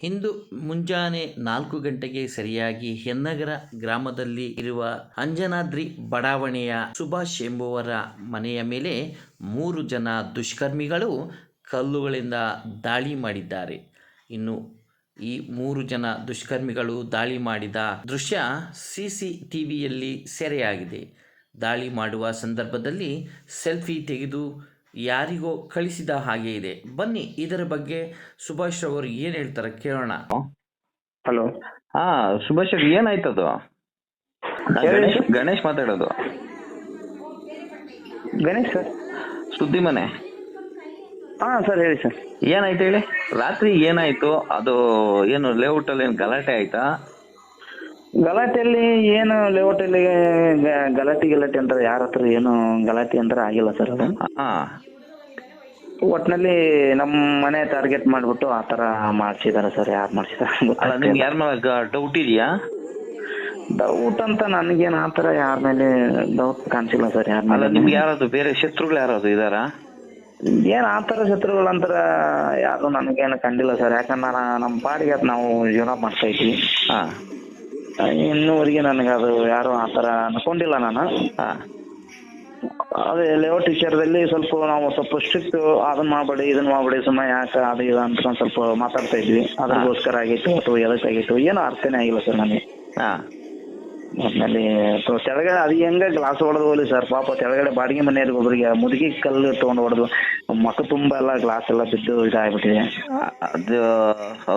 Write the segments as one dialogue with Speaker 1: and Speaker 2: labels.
Speaker 1: ಇಂದು ಮುಂಜಾನೆ ನಾಲ್ಕು ಗಂಟೆಗೆ ಸರಿಯಾಗಿ ಹೆನ್ನಗರ ಗ್ರಾಮದಲ್ಲಿ ಇರುವ ಅಂಜನಾದ್ರಿ ಬಡಾವಣೆಯ ಸುಭಾಷ್ ಎಂಬುವರ ಮನೆಯ ಮೇಲೆ ಮೂರು ಜನ ದುಷ್ಕರ್ಮಿಗಳು ಕಲ್ಲುಗಳಿಂದ ದಾಳಿ ಮಾಡಿದ್ದಾರೆ. ಇನ್ನು ಈ ಮೂರು ಜನ ದುಷ್ಕರ್ಮಿಗಳು ದಾಳಿ ಮಾಡಿದ ದೃಶ್ಯ ಸಿ ಸಿ ಟಿ ವಿಯಲ್ಲಿ ಸೆರೆಯಾಗಿದೆ. ದಾಳಿ ಮಾಡುವ ಸಂದರ್ಭದಲ್ಲಿ ಸೆಲ್ಫಿ ತೆಗೆದು ಯಾರಿಗೋ ಕಳಿಸಿದ ಹಾಗೆ ಇದೆ. ಬನ್ನಿ ಇದರ ಬಗ್ಗೆ ಸುಭಾಷ್ ಅವರು ಏನು ಹೇಳ್ತಾರೆ ಕೇಳೋಣ.
Speaker 2: ಹಲೋ.
Speaker 3: ಹಾ ಸುಭಾಷ್ ಅವ್ರು ಏನಾಯ್ತದು ಗಣೇಶ್ ಗಣೇಶ್ ಮಾತಾಡೋದು.
Speaker 2: ಗಣೇಶ್ ಸರ್.
Speaker 3: ಸುದ್ದಿ ಮನೆ.
Speaker 2: ಹಾ ಸರ್ ಹೇಳಿ ಸರ್.
Speaker 3: ಏನಾಯ್ತು ಹೇಳಿ? ರಾತ್ರಿ ಏನಾಯ್ತು? ಅದು ಏನು ಲೇಔಟ್ ಅಲ್ಲಿ ಏನು ಗಲಾಟೆ ಆಯ್ತಾ?
Speaker 2: ಗಲಾಟೆಯಲ್ಲಿ ಏನು ಲೇಔಟ್ ಅಲ್ಲಿ ಗಲಾಟೆ ಗಲಾಟೆ ಅಂತ ಯಾರ ಹತ್ರ ಏನು ಗಲಾಟೆ ಅಂದ್ರೆ ಆಗಿಲ್ಲ ಸರ್ ಅದು.
Speaker 3: ಒಟ್ನಲ್ಲಿ
Speaker 2: ನಮ್ ನಮ್ಮ ಮನೆ ಟಾರ್ಗೆಟ್ ಮಾಡ್ಬಿಟ್ಟು ಆ ತರ ಮಾಡಿಸಿದ್ದಾರೆ ಸರ್ ಯಾರು ಮಾಡ್ಸಿದಾರೆ
Speaker 3: ನಿಮ್ಗೆ ಯಾರ ಮೇಲೆ ಡೌಟ್ ಇದೆಯಾ?
Speaker 2: ಡೌಟ್ ಅಂತ ನನಗೇನು ಆ ಯಾರ್ ಯಾರ ಮೇಲೆ ಡೌಟ್ ಕಾಣಿಸಿಲ್ಲ ಸರ್ ಯಾರ
Speaker 3: ಅಲ್ಲ
Speaker 2: ಮೇಲೆ
Speaker 3: ನಿಮ್ಗೆ ಯಾರಾದ್ರು ಬೇರೆ ಶತ್ರುಗಳು ಯಾರಾದ್ರು ಇದಾರಾ
Speaker 2: ಏನ್ ಆ ಶತ್ರುಗಳು ಶತ್ರುಗಳಂತರ ಯಾರು ನನಗೇನು ಕಂಡಿಲ್ಲ ಸರ್ ಯಾಕಂದ್ರೆ ನಮ್ಮ ಪಾಡಿಗೆ ನಾವು ಜೀವನ ಮಾಡ್ತಾ ಇದ್ವಿ.
Speaker 3: ಹಾ.
Speaker 2: ಇನ್ನೂವರೆಗೆ ನನಗೆ ಅದು ಯಾರು ಆ ತರ ಅನ್ಕೊಂಡಿಲ್ಲ ನಾನು.
Speaker 3: ಆ
Speaker 2: ಅದೇ ಲೇಔಟ್ ವಿಚಾರದಲ್ಲಿ ಸ್ವಲ್ಪ ನಾವು ಸ್ವಲ್ಪ ಸ್ಟ್ರಿಕ್ಟ್ ಅದನ್ನ ಮಾಡಬೇಡಿ ಇದನ್ನ ಮಾಡಬೇಡಿ ಸುಮ್ಮನೆ ಯಾಕೆ ಅದು ಇದು ಅಂತ ಒಂದ್ ಸ್ವಲ್ಪ ಮಾತಾಡ್ತಾ ಇದ್ವಿ. ಅದಕ್ಕೋಸ್ಕರ ಆಗಿತ್ತು ಅಥವಾ ಎದಕ್ಕಾಗಿತ್ತು ಏನೋ ಅರ್ಥನೇ ಆಗಿಲ್ಲ ಸರ್ ನನಗೆ.
Speaker 3: ಹಾ.
Speaker 2: ಆಮೇಲೆ ಕೆಳಗಡೆ ಅದು ಹೆಂಗ ಗ್ಲಾಸ್ ಹೊಡೆದು ಹೋಗ್ಲಿ ಸರ್ ಪಾಪ ಕೆಳಗಡೆ ಬಾಡಿಗೆ ಮನೆಯವ್ರಿಗೆ ಒಬ್ಬರಿಗೆ ಮುದುಗಿ ಕಲ್ಲು ತೊಗೊಂಡು ಹೊಡೆದು ಮಕ್ಕ ತುಂಬಾ ಎಲ್ಲ ಗ್ಲಾಸ್ ಎಲ್ಲ ಬಿದ್ದು ಇದಾಗ್ಬಿಟ್ಟಿದೆ.
Speaker 3: ಅದು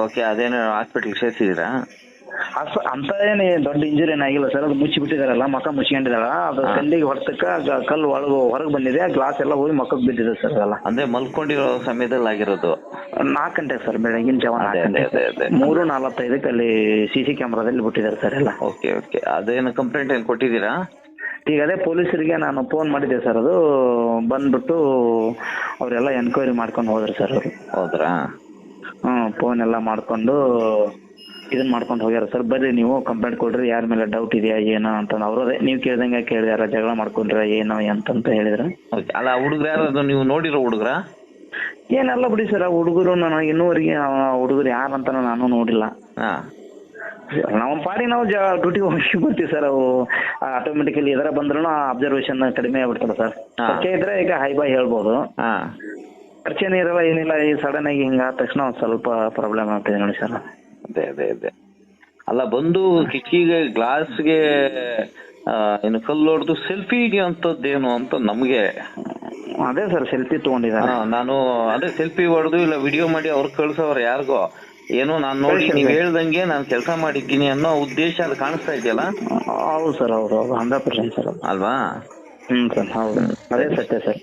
Speaker 3: ಓಕೆ ಅದೇನು ಹಾಸ್ಪಿಟ್ಲಿಗೆ ಸೇರಿಸಿದ್ದೀರಾ?
Speaker 2: ಅಸ್ ಅಂತ ಏನು ದೊಡ್ಡ ಇಂಜುರಿ ಆಗಿಲ್ಲ ಸರ್ ಅದು ಮುಚ್ಚಿ ಬಿಟ್ಟಿದಾರಲ್ಲ ಮಕ್ಕ ಮುಚ್ಕೊಂಡಿದಾರ ಅದು. ಕಲ್ಲಿಗೆ ಹೊಡೆತಕ್ಕ ಗ- ಕಲ್ಲು ಒಳಗೆ ಹೊರಗೆ ಬಂದಿದೆ. ಗ್ಲಾಸ್ ಎಲ್ಲ ಹೋಗಿ ಮಕ್ಕಕ್ಕೆ ಬಿದ್ದಿದೆ ಸರ್ ಅದೆಲ್ಲ.
Speaker 3: ಅಂದ್ರೆ ಮಲ್ಕೊಂಡಿರೋ ಸಮಯದಲ್ಲಿ ಆಗಿರೋದು?
Speaker 2: ನಾಲ್ಕು ಗಂಟೆ ಸರ್ ಬೆಳಗಿನ ಜಾವ ನಾಲ್ಕು ಗಂಟೆ. ಮೂರು ನಲವತ್ತೈದಕ್ಕೆ ಅಲ್ಲಿ ಸಿ ಸಿ ಕ್ಯಾಮ್ರಾದಲ್ಲಿ ಬಿಟ್ಟಿದ್ದಾರೆ ಸರ್ ಎಲ್ಲ.
Speaker 3: Okay okay. ಅದೇನು ಕಂಪ್ಲೇಂಟ್ ಏನು ಕೊಟ್ಟಿದ್ದೀರಾ?
Speaker 2: ಈಗ ಅದೇ ಪೊಲೀಸರಿಗೆ ನಾನು ಫೋನ್ ಮಾಡಿದ್ದೆ ಸರ್ ಅದು ಬಂದ್ಬಿಟ್ಟು ಅವರೆಲ್ಲ ಎನ್ಕ್ವೈರಿ ಮಾಡ್ಕೊಂಡು ಹೋದ್ರು ಸರ್ ಅವರು.
Speaker 3: ಹೌದ್ರಾ?
Speaker 2: ಹ್ಞೂ ಫೋನ್ ಎಲ್ಲ ಮಾಡ್ಕೊಂಡು ಇದನ್ನ ಮಾಡ್ಕೊಂಡು ಹೋಗ್ಯಾರ. ಸರ್ ಬರ್ರಿ ನೀವು ಕಂಪ್ಲೇಂಟ್ ಕೊಡ್ರಿ ಯಾರ ಮೇಲೆ ಡೌಟ್ ಇದೆಯಾ ಏನೋ ಅಂತ ಅವ್ರು ಅದೇ ನೀವು ಕೇಳ್ದಂಗೆ ಕೇಳಿದಾರ ಜಗಳ ಮಾಡ್ಕೊಂಡ್ರ ಏನೋ ಅಂತ ಹೇಳಿದ್ರು.
Speaker 3: ಓಕೆ ಅಲ್ಲ ಹುಡುಗ್ರು ಯಾರು? ನೀವು ನೋಡಿರೋ ಹುಡುಗ್ರ?
Speaker 2: ಏನಲ್ಲ ಬಿಡಿ ಸರ್ ಆ ಹುಡುಗರು ನಾನು ಇನ್ನೂವರೆಗೆ ಆ ಹುಡುಗರು ಯಾರಂತ ನಾನು ನೋಡಿಲ್ಲ.
Speaker 3: ಹಾ.
Speaker 2: ನಾವು ಪಾಡಿ ನಾವು ಡ್ಯೂಟಿ ಹೋಗಿ ಬರ್ತೀವಿ ಸರ್ ಅವು ಆಟೋಮೆಟಿಕಲಿ ಎದರ ಬಂದ್ರೂ ಅಬ್ಸರ್ವೇಷನ್ ಕಡಿಮೆ ಆಗ್ಬಿಡ್ತಾರೆ ಸರ್. ಪರಿಚಯ ಇದ್ರೆ ಈಗ ಹೈ ಬೈ ಹೇಳ್ಬೋದು.
Speaker 3: ಖರ್ಚೇನಿರಲ್ಲ
Speaker 2: ಪರಿಚಯನೇ ಇರಲ್ಲ ಏನಿಲ್ಲ ಈ ಸಡನ್ ಆಗಿ ಹಿಂಗಾದ ತಕ್ಷಣ ಒಂದು ಸ್ವಲ್ಪ ಪ್ರಾಬ್ಲಮ್ ಆಗ್ತಿದೆ ನೋಡಿ ಸರ್.
Speaker 3: ಅದೇ ಅದೇ ಅದೇ. ಅಲ್ಲ ಬಂದು ಕಿಟಕಿಗೆ ಗ್ಲಾಸ್ಗೆ ಏನು ಕಲ್ಲು ಹೊಡೆದು ಸೆಲ್ಫಿ ಹಿಡಿಯುವಂಥದ್ದೇನು ಅಂತ ನಮಗೆ
Speaker 2: ಅದೇ ಸರ್ ಸೆಲ್ಫಿ ತಗೊಂಡಿದ್ದಾರೆ.
Speaker 3: ನಾನು ಅದೇ ಸೆಲ್ಫಿ ಹೊಡೆದು ಇಲ್ಲ ವಿಡಿಯೋ ಮಾಡಿ ಅವ್ರು ಕಳ್ಸೋರು ಯಾರಿಗೋ. ಏನೋ ನಾನು ನೋಡಿ. ನೀವು ಹೇಳ್ದಂಗೆ ನಾನು ಕೆಲಸ ಮಾಡಿದ್ದೀನಿ ಅನ್ನೋ ಉದ್ದೇಶ ಅದು ಕಾಣಿಸ್ತಾ ಇದೆಯಲ್ಲ?
Speaker 2: ಹೌದು ಸರ್ ಹೌದು ಹೌದು ಹಂಡ್ರೆಡ್ ಪರ್ಸೆಂಟ್ ಸರ್.
Speaker 3: ಅಲ್ವಾ?
Speaker 2: ಹ್ಮ್ ಸರ್ ಹೌದು. ಅದೇ ಸತ್ಯ ಸರ್.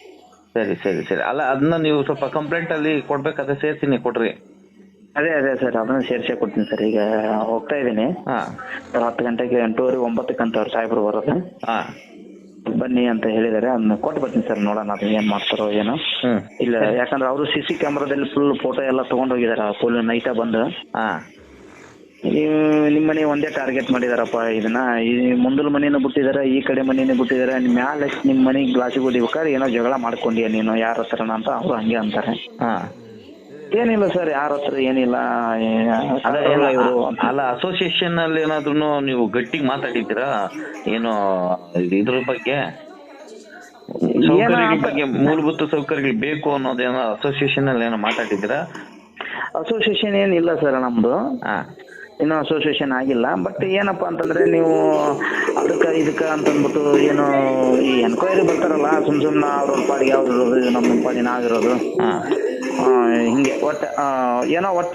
Speaker 3: ಸರಿ ಸರಿ ಸರಿ. ಅಲ್ಲ ಅದನ್ನ ನೀವು ಸ್ವಲ್ಪ ಕಂಪ್ಲೇಂಟ್ ಅಲ್ಲಿ ಕೊಡ್ಬೇಕಾದ್ರೆ ಸೇರ್ತೀನಿ ಕೊಡ್ರಿ.
Speaker 2: ಅದೇ ಅದೇ ಸರ್. ಅದನ್ನ ಸೇರ್ಸೇ ಕೊಡ್ತೀನಿ ಸರ್. ಈಗ ಹೋಗ್ತಾ ಇದ್ದೀನಿ.
Speaker 3: ಹಾ.
Speaker 2: ಹತ್ತು ಗಂಟೆಗೆ ಎಂಟೂವರೆ ಒಂಬತ್ತಕ್ಕೆ ಗಂಟೆ ಅವ್ರು ಸಾಹೇಬ್ರು ಬರೋದು.
Speaker 3: ಹಾ.
Speaker 2: ಬನ್ನಿ ಅಂತ ಹೇಳಿದಾರೆ ಅದನ್ನ ಕೊಟ್ಟು ಬರ್ತೀನಿ ಸರ್. ನೋಡೋಣ ಅದನ್ನ ಏನ್ ಮಾಡ್ತಾರೋ ಏನೋ.
Speaker 3: ಹ್ಮ್.
Speaker 2: ಇಲ್ಲ ಯಾಕಂದ್ರೆ ಅವರು ಸಿ ಸಿ ಕ್ಯಾಮ್ರಾದಲ್ಲಿ ಫುಲ್ ಫೋಟೋ ಎಲ್ಲ ತಗೊಂಡು ಹೋಗಿದಾರೆ. ಫುಲ್ ನೈಟ ಬಂದು.
Speaker 3: ಹಾ.
Speaker 2: ನೀವು ನಿಮ್ಮ ಮನೆ ಒಂದೇ ಟಾರ್ಗೆಟ್ ಮಾಡಿದಾರಪ್ಪ ಇದನ್ನ. ಈ ಮುಂದಲ್ ಮನೇನು ಬಿಟ್ಟಿದಾರೆ ಈ ಕಡೆ ಮನೇನ ಬಿಟ್ಟಿದಾರೆ. ನಿಮ್ಮ ಮ್ಯಾಲೆ ನಿಮ್ಮ ಮನೆಗೆ ಗ್ಲಾಸಿಗೆ ಹೊಡಿಬೇಕಾದ್ರೆ ಏನೋ ಜಗಳ ಮಾಡ್ಕೊಂಡ್ಯಾ ನೀನು ಯಾರ ಹತ್ರನ ಅಂತ ಅವ್ರು ಹಂಗೆ ಅಂತಾರೆ.
Speaker 3: ಹಾ.
Speaker 2: ಏನಿಲ್ಲ ಸರ್ ಯಾರ ಹತ್ರ ಏನಿಲ್ಲ
Speaker 3: ಅಲ್ಲ
Speaker 2: ಇವರು.
Speaker 3: ಅಲ್ಲ ಅಸೋಸಿಯೇಷನ್ ಅಲ್ಲಿ ಏನಾದ್ರು ನೀವು ಗಟ್ಟಿಗೆ ಮಾತಾಡಿದ್ದೀರಾ? ಏನು ಇದ್ರ ಬಗ್ಗೆ? ಸೌಕರ್ಯಗಳ ಬಗ್ಗೆ ಮೂಲಭೂತ ಸೌಕರ್ಯಗಳು ಬೇಕು ಅನ್ನೋದೇನೋ ಅಸೋಸಿಯೇಷನ್ ಅಲ್ಲಿ ಏನೋ ಮಾತಾಡಿದ್ದೀರಾ?
Speaker 2: ಅಸೋಸಿಯೇಷನ್ ಏನಿಲ್ಲ ಸರ್ ನಮ್ದು. ಇನ್ನು ಅಸೋಸಿಯೇಷನ್ ಆಗಿಲ್ಲ. ಬಟ್ ಏನಪ್ಪಾ ಅಂತಂದ್ರೆ ನೀವು ಅದಕ್ಕೆ ಇದಕ್ಕೆ ಅಂತಂದ್ಬಿಟ್ಟು ಏನು ಈ ಎನ್ಕ್ವೈರಿ ಬರ್ತಾರಲ್ಲ ಸುಮ್ ಸುಮ್ಮನೆ ಅವ್ರ ಪಾಡಿಗೆ ಅವ್ರ ನಮ್ಮ
Speaker 3: ಪಾಡಿನ
Speaker 2: ಆಗಿರೋದು. ಹಿಂಗೆ ಒಟ್ಟ ಏನೋ ಒಟ್ಟ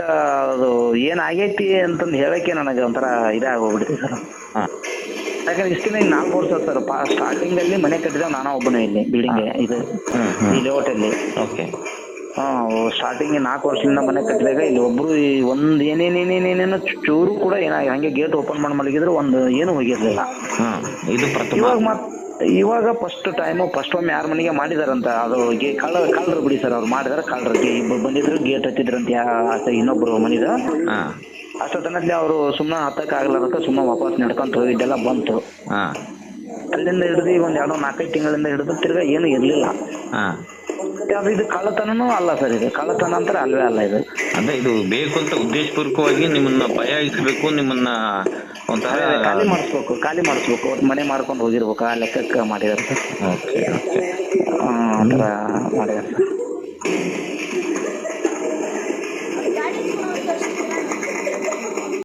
Speaker 2: ಅದು ಏನಾಗೈತಿ ಅಂತಂದು ಹೇಳಕ್ಕೆ ನನಗೆ ಒಂಥರ ಇದಾಗೋಗ್ಬಿಟ್ಟಿದೆ ಸರ್. ಯಾಕಂದ್ರೆ ಇಷ್ಟು ದಿನ ನಾಲ್ಕು ವರ್ಷ ಸರ್. ಸ್ಟಾರ್ಟಿಂಗ್ ಅಲ್ಲಿ ಮನೆ ಕಟ್ಟಿದ ನಾನು ಒಬ್ಬನೇ ಇಲ್ಲಿ ಬಿಲ್ಡಿಂಗ್ ಇದು
Speaker 3: ಇಲ್ಲಿ ಹೋಟೆಲ್
Speaker 2: ಓಕೆ. ಲೇಔಟಲ್ಲಿ
Speaker 3: ಓಕೆ
Speaker 2: ಸ್ಟಾರ್ಟಿಂಗ್ ನಾಲ್ಕು ವರ್ಷದಿಂದ ಮನೆ ಕಟ್ಟಿದಾಗ ಇಲ್ಲಿ ಒಬ್ರು ಈ ಒಂದ್ ಏನೇನೇನೇನೇನೇನೋ ಚೂರು ಕೂಡ ಏನಾಗಿ ಹಂಗೆ ಗೇಟ್ ಓಪನ್ ಮಾಡಿ ಮಲಗಿದ್ರು ಒಂದು ಏನು ಹೋಗಿರ್ಲಿಲ್ಲ. ಇವಾಗ ಮತ್ ಇವಾಗ ಫಸ್ಟ್ ಟೈಮ್ ಫಸ್ಟ್ ಒಮ್ಮೆ ಯಾರ ಮನೆಗೆ ಮಾಡಿದಾರಂತ ಅದು ಗೆ ಕಳ್ಳ ಕಳ್ಳರು ಬಿಡಿ ಸರ್ ಅವ್ರು ಮಾಡಿದಾರೆ ಕಳ್ಳರಿಗೆ ಇಬ್ಬರು ಬಂದಿದ್ರು ಗೇಟ್ ಹತ್ತಿದ್ರಂತ ಆತ ಇನ್ನೊಬ್ರು ಮನಿದ. ಅಷ್ಟೊತ್ತನಲ್ಲಿ ಅವರು ಸುಮ್ಮನೆ ಹತ್ತಕ್ಕೆ ಆಗ್ಲಾರಂತ ಸುಮ್ಮನೆ ವಾಪಸ್ ನಡ್ಕೊಂತ ಹೋಗಿದ್ದೆಲ್ಲ ಬಂತು. ಅಲ್ಲಿಂದ ಹಿಡಿದು ಒಂದ್ ಎರಡೋ ನಾಲ್ಕೈದು ತಿಂಗಳಿಂದ ಹಿಡಿದು ತಿರ್ಗಾ ಏನು ಇರ್ಲಿಲ್ಲ. ಅದು ಇದು ಕಳ್ಳತನನೂ ಅಲ್ಲ ಸರ್ ಇದು. ಕಳ್ಳತನ ಅಂತಾರೆ ಅಲ್ವೇ ಅಲ್ಲ ಇದು.
Speaker 3: ಅಂದ್ರೆ ಇದು ಬೇಕು ಅಂತ ಉದ್ದೇಶಪೂರ್ವಕವಾಗಿ ನಿಮ್ಮನ್ನ ಭಯ ಇಸ್ಬೇಕು ನಿಮ್ಮನ್ನ ಒಂಥರ
Speaker 2: ಅದೇ ಅದೇ ಖಾಲಿ ಮಾಡಿಸ್ಬೇಕು ಖಾಲಿ ಮಾಡಿಸ್ಬೇಕು. ಒಟ್ಟು ಮನೆ ಮಾಡ್ಕೊಂಡು ಹೋಗಿರ್ಬೇಕು ಆ ಲೆಕ್ಕಕ್ಕೆ ಮಾಡಿದಾರೆ ಸರ್
Speaker 3: ಓಕೆ ಓಕೆ.
Speaker 2: ಆ ಥರ ಮಾಡಿದಾರೆ ಸರ್